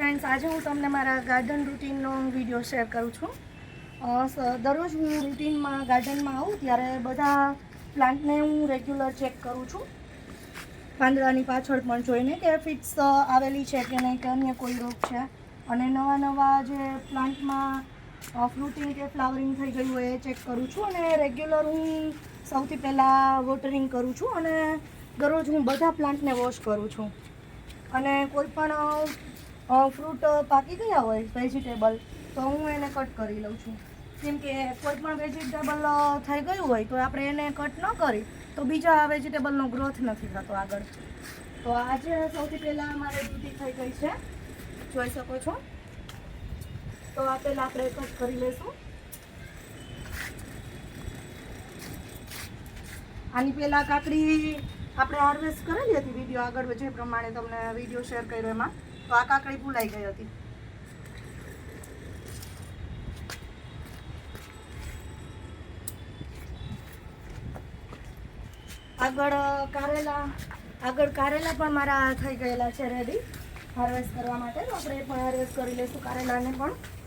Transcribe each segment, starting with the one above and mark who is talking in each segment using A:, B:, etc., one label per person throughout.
A: Friends આજે હું તમને મારા ગાર્ડન રૂટીનનો વીડિયો શેર કરું છું. દરરોજ હું રૂટીનમાં ગાર્ડનમાં આવું ત્યારે બધા પ્લાન્ટને હું રેગ્યુલર ચેક કરું છું. પાંદડાની પાછળ પણ જોઈને કે ફિટ્સ આવેલી છે કે નહીં, કે અન્ય કોઈ રોગ છે. અને નવા નવા જે પ્લાન્ટમાં ફ્રૂટિંગ કે ફ્લાવરિંગ થઈ ગયું હોય એ ચેક કરું છું અને રેગ્યુલર હું સૌથી પહેલાં વોટરિંગ કરું છું અને દરરોજ હું બધા પ્લાન્ટને વોશ કરું છું. અને કોઈ પણ ફ્રૂટ પાકી ગયા હોય વેજીટેબલ તો હું એને કટ કરી લઉં છું. જેમ કે કોઈ પણ વેજીટેબલ થઈ ગયું હોય, તો આપણે એને કટ ન કરી, તો બીજા વેજીટેબલનો ગ્રોથ નથી થતો આગળ. તો આજે સૌથી પહેલાં અમારે દૂધી થઈ ગઈ છે. જોઈ શકો છો. તો આ પહેલાં આપણે કટ કરી લઈશું. આની પહેલાં કાકડી આપણે હાર્વેસ્ટ કરેલી હતી વીડિયો આગળ, જે પ્રમાણે તમને વીડિયો શેર કર્યો એમાં. તો આ કાકડી ભૂલાઈ ગઈ હતી. આગળ કારેલા આગળ કારેલા પણ મારા થઈ ગયેલા છે રેડી હાર્વેસ્ટ કરવા માટે. આપણે પણ હાર્વેસ્ટ કરી લઈશું કારેલાને પણ.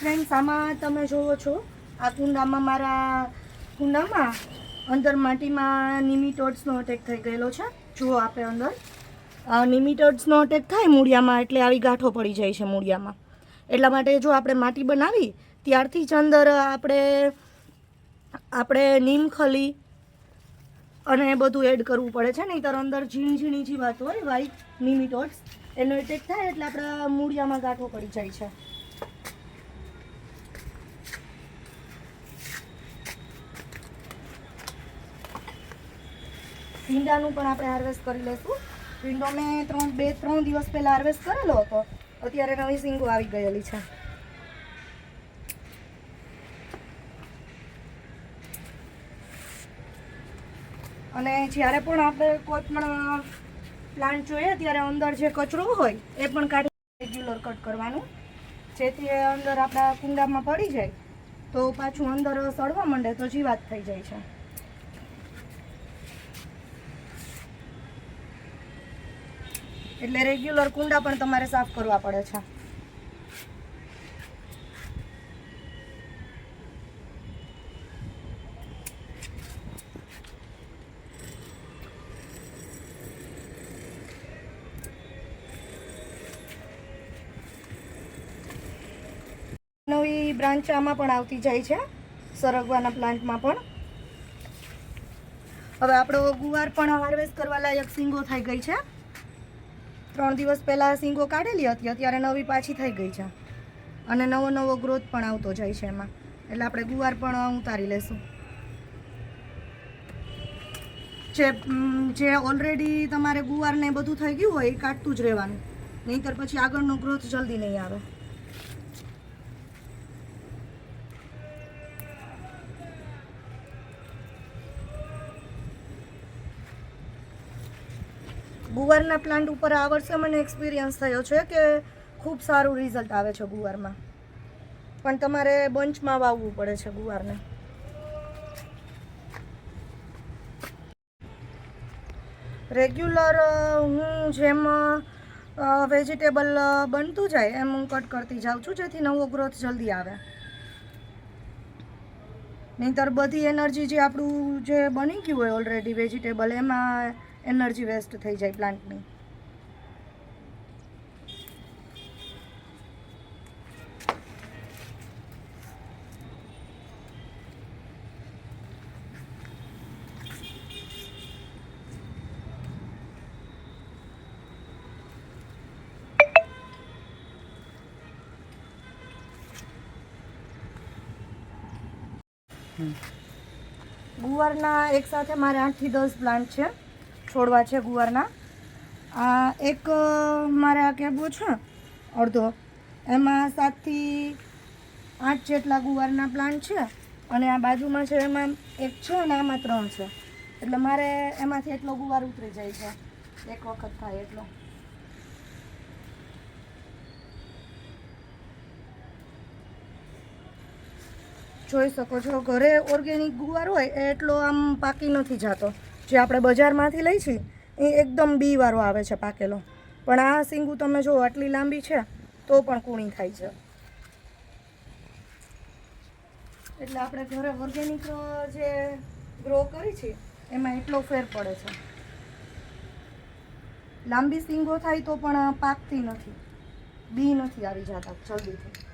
A: ફ્રેન્ડ્સ આમાં તમે જોવો છો, આ કુંડામાં મારા કુંડામાં અંદર માટીમાં નિમિટોડ્સનો અટેક થઈ ગયેલો છે. જુઓ આપણે અંદર. નિમિટોડ્સનો અટેક થાય મૂળિયામાં એટલે આવી ગાંઠો પડી જાય છે મૂળિયામાં. એટલા માટે જો આપણે માટી બનાવી, ત્યારથી જ અંદર આપણે આપણે નીમખલી અને એ બધું એડ કરવું પડે છે. નહીંતર અંદર ઝીણી ઝીણી જે વાત હોય વ્હાઈટ નિમિટોડ્સ એનો એટેક થાય એટલે આપણા મૂળિયામાં ગાંઠો પડી જાય છે. ભીંડાનું પણ આપણે હાર્વેસ્ટ કરી લઈશું. ભીંડો મેં ત્રણ બે ત્રણ દિવસ પહેલાં હાર્વેસ્ટ કરેલો હતો. અત્યારે નવી સિંગો આવી ગયેલી છે. અને જ્યારે પણ આપણે કોઈ પણ પ્લાન્ટ જોઈએ, ત્યારે અંદર જે કચરો હોય, એ પણ કાઢી રેગ્યુલર કટ કરવાનું. જેથી એ અંદર આપણા કુંડામાં પડી જાય. તો પાછું અંદર સડવા માંડે તો જીવાત થઈ જાય છે. એટલે રેગ્યુલર કુંડા પણ તમારે સાફ કરવા પડે છે. નવી બ્રાન્ચ આમાં પણ આવતી જાય છે, સરગવાના પ્લાન્ટમાં પણ. હવે આપણો ગુવાર પણ હાર્વેસ્ટ કરવા લાયક સિંગો થઈ ગઈ છે. ત્રણ દિવસ પહેલાં સિંગો કાઢેલી હતી, અત્યારે નવી પાછી થઈ ગઈ છે. અને નવો નવો ગ્રોથ પણ આવતો જાય છે એમાં. એટલે આપણે ગુવાર પણ ઉતારી લેશું. જે જે ઓલરેડી તમારે ગુવારને બધું થઈ ગયું હોય, એ કાઢતું જ રહેવાનું. નહીંતર પછી આગળનો ગ્રોથ જલ્દી નહીં આવે. ગુવારના પ્લાન્ટ ઉપર આ વર્ષે મને એક્સપિરિયન્સ થયો છે કે ખૂબ સારું રિઝલ્ટ આવે છે ગુવારમાં. પણ તમારે બંચમાં વાવવું પડે છે ગુવારને. રેગ્યુલર હું જેમ વેજીટેબલ બનતું જાય એમ હું કટ કરતી જાઉં છું, જેથી નવો ગ્રોથ જલ્દી આવે. નહીંતર બધી એનર્જી જે આપણું જે બની ગયું હોય ઓલરેડી વેજીટેબલ એમાં એનર્જી વેસ્ટ થઈ જાય પ્લાન્ટની. ગુવારના એક સાથે મારે આઠથી દસ પ્લાન્ટ છે. છોડવા છે ગુવારના. આ એક મારે આ કેબો છે અડધો, એમાં સાતથી આઠ જેટલા ગુવારના પ્લાન્ટ છે અને આ બાજુમાં છે એમાં એક છે અને આમાં ત્રણ છે. એટલે મારે એમાંથી એટલો ગુવાર ઉતરી જાય છે. એક વખત થાય એટલો. જોઈ શકો છો, ઘરે ઓર્ગેનિક ગુવાર હોય એટલો આમ પાકી નથી જતો. જે આપણે બજારમાંથી લઈ છીએ, એ એકદમ બી વાળો આવે છે પાકેલો. પણ આ સિંગુ તમે જો આટલી લાંબી છે, તો પણ કૂણી થાય છે. એટલે આપણે ઘરે ઓર્ગેનિક જે ગ્રો કરી છે એમાં એટલો ફેર પડે છે. લાંબી સિંગો થાય તો પણ પાકતી નથી. બી નથી આવી જતા, જલ્દીથી.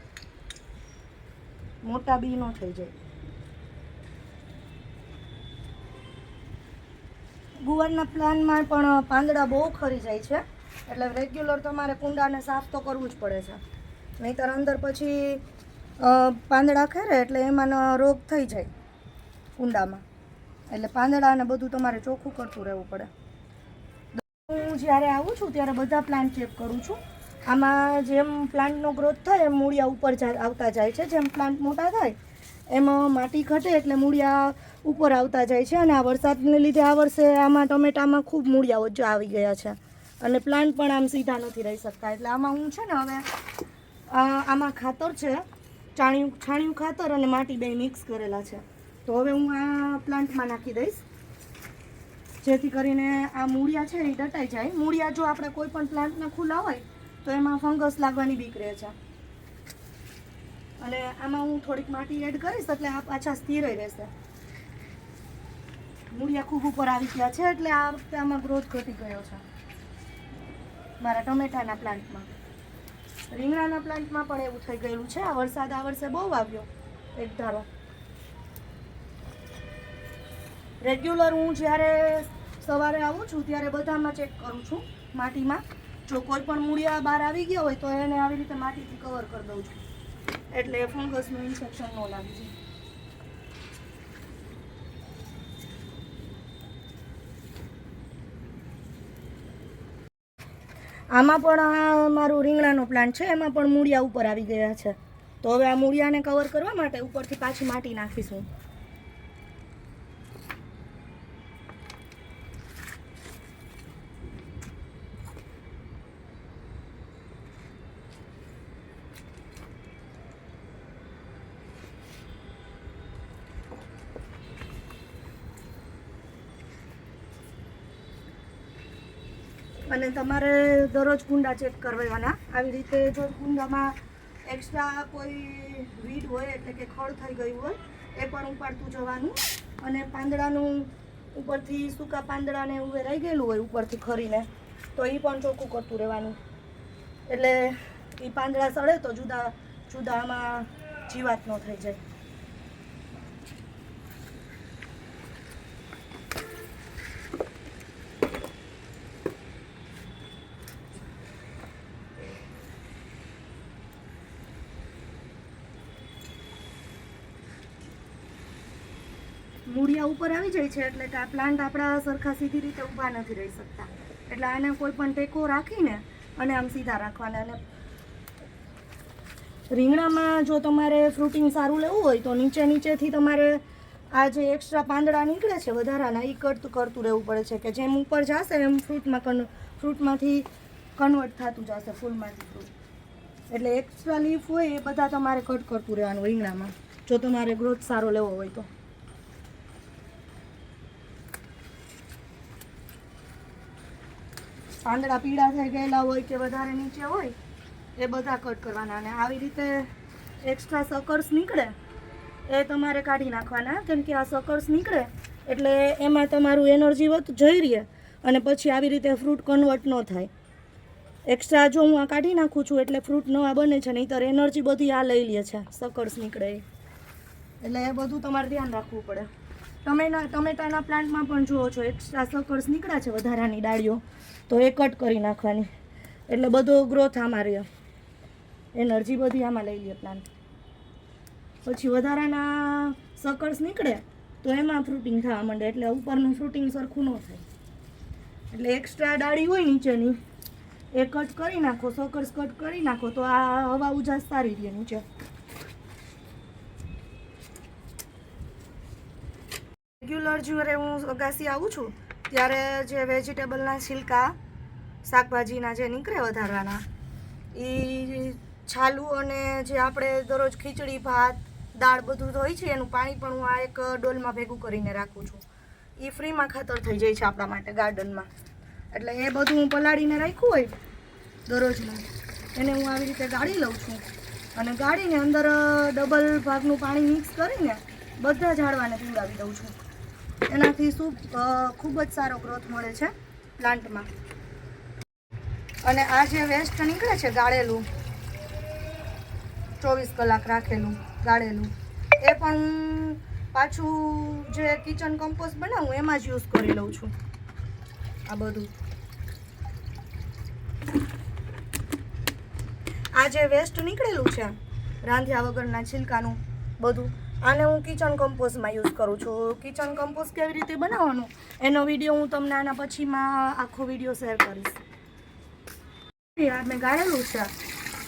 A: મોટા બી નો થઈ જાય. ગુવારના પ્લાનમાં પણ પાંદડા બહુ ખરી જાય છે. એટલે રેગ્યુલર તમારે કુંડાને સાફ તો કરવું જ પડે છે. નહીંતર અંદર પછી પાંદડા ખેરે એટલે એમાં રોગ થઈ જાય કુંડામાં. એટલે પાંદડા અને બધું તમારે ચોખ્ખું કરતું રહેવું પડે. હું જ્યારે આવું છું ત્યારે બધા પ્લાન્ટ ચેક કરું છું. આમાં જેમ પ્લાન્ટનો ગ્રોથ થાય એમ મૂળિયા ઉપર આવતા જાય છે. જેમ પ્લાન્ટ મોટા થાય એમાં માટી ઘટે એટલે મૂળિયા ઉપર આવતા જાય છે અને આ વરસાદને લીધે આ વર્ષે આમાં ટમેટામાં ખૂબ મૂળિયાઓ જ આવી ગયા છે. અને પ્લાન્ટ પણ આમ સીધા નથી રહી શકતા. એટલે આમાં હું છે ને હવે આમાં ખાતર છે, ચાણિયું, છાણિયું ખાતર અને માટી બે મિક્સ કરેલા છે. તો હવે હું આ પ્લાન્ટમાં નાખી દઈશ. જેથી કરીને આ મૂળિયા છે એ દટાઈ જાય. મૂળિયા જો આપણે કોઈ પણ પ્લાન્ટના ખુલ્લા હોય, તો એમાં ફંગસ લાગવાની બીક રહે છે. અને આમાં હું થોડીક માટી એડ કરીશ એટલે આ પાછા સ્થિર રહેશે. મૂળિયા ખૂબ ઉપર આવી ગયા છે એટલે આ વખતે આમાં ગ્રોથ ઘટી ગયો છે. મારા ટમેટાના પ્લાન્ટમાં. રીંગણાના પ્લાન્ટમાં પણ એવું થઈ ગયેલું છે. આ વરસાદ આ વર્ષે બહુ આવ્યો. એક ધારો. રેગ્યુલર હું જ્યારે સવારે આવું છું ત્યારે બધામાં ચેક કરું છું માટીમાં. જો કોઈ પણ મૂળિયા બહાર આવી ગયા હોય તો એને આવી રીતે માટીથી કવર કરી દઉં છું. એટલે ફંગસનું ઇન્ફેક્શન ન લાગી જાય આમાં પણ મારું રીંગણાનો પ્લાન્ટ છે, એમાં પણ મૂળિયા ઉપર આવી ગયા છે. તો હવે આ મૂળિયાને કવર કરવા માટે ઉપરથી પાછી માટી નાખીશું. અને તમારે દરરોજ કુંડા ચેક કરવાના. આવી રીતે જો કુંડામાં એક્સ્ટ્રા કોઈ વીડ હોય, એટલે કે ખડ થઈ ગયું હોય, એ પણ ઉપાડતું જવાનું. અને પાંદડાનું ઉપરથી સૂકા પાંદડાને એવું રહી ગયેલું હોય, ઉપરથી ખરીને, તો એ પણ ચોખ્ખું કરતું રહેવાનું. એટલે એ પાંદડા સડે તો જુદા જુદા આમાં જીવાત ન થઈ જાય મૂળિયા ઉપર આવી જાય છે એટલે કે આ પ્લાન્ટ આપણા સરખા સીધી રીતે ઊભા નથી રહી શકતા. એટલે આને કોઈ પણ ટેકો રાખીને અને આમ સીધા રાખવાના. અને રીંગણામાં જો તમારે ફ્રૂટિંગ સારું લેવું હોય તો નીચે નીચેથી તમારે આ જે એક્સ્ટ્રા પાંદડા નીકળે છે વધારાના એ કરતું કરતું રહેવું પડે છે કે જેમ ઉપર જશે એમ ફ્રૂટમાં કન ફ્રૂટમાંથી કન્વર્ટ થતું જશે, ફૂલમાંથી ફ્રૂટ એટલે એક્સ્ટ્રા લીફ હોય એ બધા તમારે કટ કરતું રહેવાનું રીંગણામાં. જો તમારે ગ્રોથ સારો લેવો હોય તો. પાંદડા પીળા થઈ ગયેલા હોય કે વધારે નીચે હોય, એ બધા કટ કરવાના અને આવી રીતે એક્સ્ટ્રા સકર્સ નીકળે, એ તમારે કાઢી નાખવાના. કેમ કે આ સકર્સ નીકળે, એટલે એમાં તમારું એનર્જી વધુ જઈ રહે અને પછી આવી રીતે ફ્રૂટ કન્વર્ટ ન થાય. એક્સ્ટ્રા જો હું આ કાઢી નાખું છું એટલે ફ્રૂટ નવા બને છે, નહીંતર એનર્જી બધી આ લઈ લે છે સકર્સ નીકળે. એટલે એ બધું તમારે ધ્યાન રાખવું પડે. ટમેટા ટમેટાના પ્લાન્ટમાં પણ જુઓ છો એક્સ્ટ્રા સકર્સ નીકળ્યા છે વધારાની ડાળીઓ, તો એ કટ કરી નાખવાની. એટલે બધો ગ્રોથ આમાં રહે એનર્જી બધી આમાં લઈ લે પ્લાન્ટ પછી વધારાના સકર્સ નીકળે તો એમાં ફ્રૂટિંગ થવા માંડે, એટલે ઉપરનું ફ્રૂટિંગ સરખું ન થાય. એટલે એક્સ્ટ્રા ડાળી હોય નીચેની, એ કટ કરી નાખો સકર્સ કટ કરી નાખો, તો આ હવા ઉજાસ સારી રહે નીચે. રેગ્યુલર જ્યારે હું અગાસી આવું છું, ત્યારે જે વેજીટેબલના છિલકા, શાકભાજીના જે નીકળે વધારવાના એ છાલું અને જે આપણે દરરોજ ખીચડી, ભાત, દાળ બધું તો હોય છે, એનું પાણી પણ હું આ એક ડોલમાં ભેગું કરીને રાખું છું. એ ફ્રીમાં ખાતર થઈ જાય છે આપણા માટે ગાર્ડનમાં. એટલે એ બધું હું પલાળીને રાખ્યું હોય દરરોજનું એને હું આવી રીતે ગાળી લઉં છું. અને ગાળીને અંદર ડબલ ભાગનું પાણી મિક્સ કરીને બધા ઝાડવાને પીવડાવી દઉં છું. એનાથી શું ખૂબ જ સારો ગ્રોથ મળે છે પ્લાન્ટમાં અને આ જે વેસ્ટ નીકળે છે ગાળેલું, ચોવીસ કલાક રાખેલું, ગાળેલું, એ પણ પાછું જે કિચન કમ્પોસ્ટ બનાવું, એમાં જ યુઝ કરી લઉં છું. આ બધું. આ જે વેસ્ટ નીકળેલું છે, રાંધ્યા વગરના છિલકાનું બધું આને હું કિચન કમ્પોઝમાં યુઝ કરું છું. કિચન કમ્પોઝ કેવી રીતે બનાવવાનું? એનો વીડિયો હું તમને આના પછીમાં આખો વીડિયો શેર કરીશ. મેં ગાળેલું છે.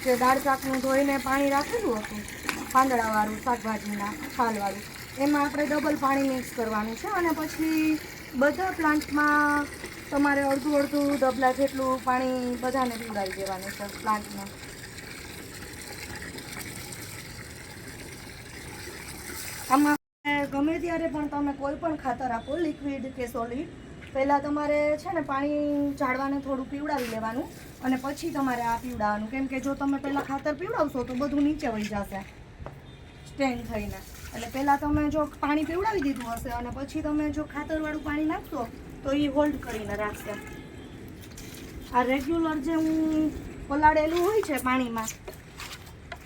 A: જે દાળ શાકનું ધોઈને પાણી રાખેલું હતું, પાંદડાવાળું, શાકભાજીના, છાલવાળું, એમાં આપણે ડબલ પાણી મિક્સ કરવાનું છે અને પછી બધા પ્લાન્ટમાં તમારે અડધું અડધું ડબલા જેટલું પાણી બધાને પીવડાવી દેવાનું છે પ્લાન્ટમાં આમાં ગમે ત્યારે પણ તમે કોઈ પણ ખાતર આપો લિક્વિડ કે સોલિડ પહેલાં તમારે છે ને પાણી ઝાડવાને થોડું પીવડાવી લેવાનું અને પછી તમારે આ પીવડાવવાનું. કેમ કે જો તમે પહેલાં ખાતર પીવડાવશો તો બધું નીચે વહી જશે સ્ટેન્ડ થઈને. એટલે પહેલાં તમે જો પાણી પીવડાવી દીધું હશે અને પછી તમે જો ખાતરવાળું પાણી નાખશો તો એ હોલ્ડ કરીને રાખશે. આ રેગ્યુલર જે હું પલાળેલું હોય છે પાણીમાં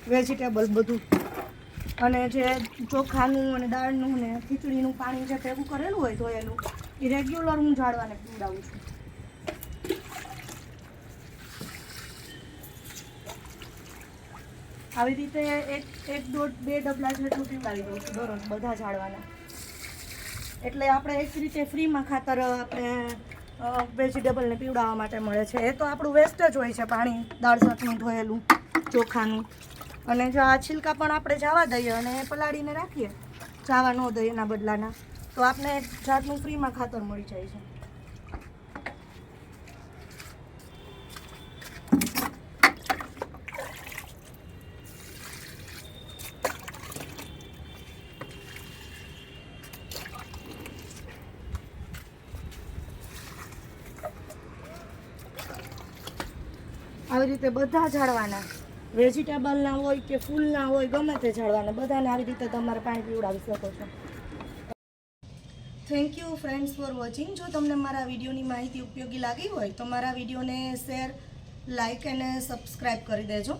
A: વેજીટેબલ બધું અને જે ચોખાનું અને દાળનું ને ખીચડીનું પાણી જે ભેગું કરેલું હોય ધોયેલું, એ રેગ્યુલર હું ઝાડવાને પીવડાવું છું. આવી રીતે એક એક દોઢ, બે ડબલા જેટલું પીવડાવી દઉં છું દરરોજ બધા ઝાડવાના. એટલે આપણે એક રીતે ફ્રીમાં ખાતર આપણે વેજીટેબલને પીવડાવવા માટે મળે છે. એ તો આપણું વેસ્ટ જ હોય છે, પાણી, દાળ શાકનું, ધોયેલું, ચોખાનું. અને જો આ છિલકા પણ આપણે જવા દઈએ અને પલાળીને રાખીએ. જવા ન દઈએ એના બદલાના. તો આપણે જાતનું ફ્રીમાં ખાતર મળી જાય છે. આવી રીતે બધા ઝાડવાના. વેજીટેબલના હોય કે ફૂલના હોય, ગમે તે ઝાડવાના, બધાને આવી રીતે તમારે પાણી પીવડાવી શકો છો. Thank you friends for watching જો તમને મારા વિડીયોની માહિતી ઉપયોગી લાગી હોય, તો મારા વિડીયોને શેર લાઇક અને સબસ્ક્રાઈબ કરી દેજો.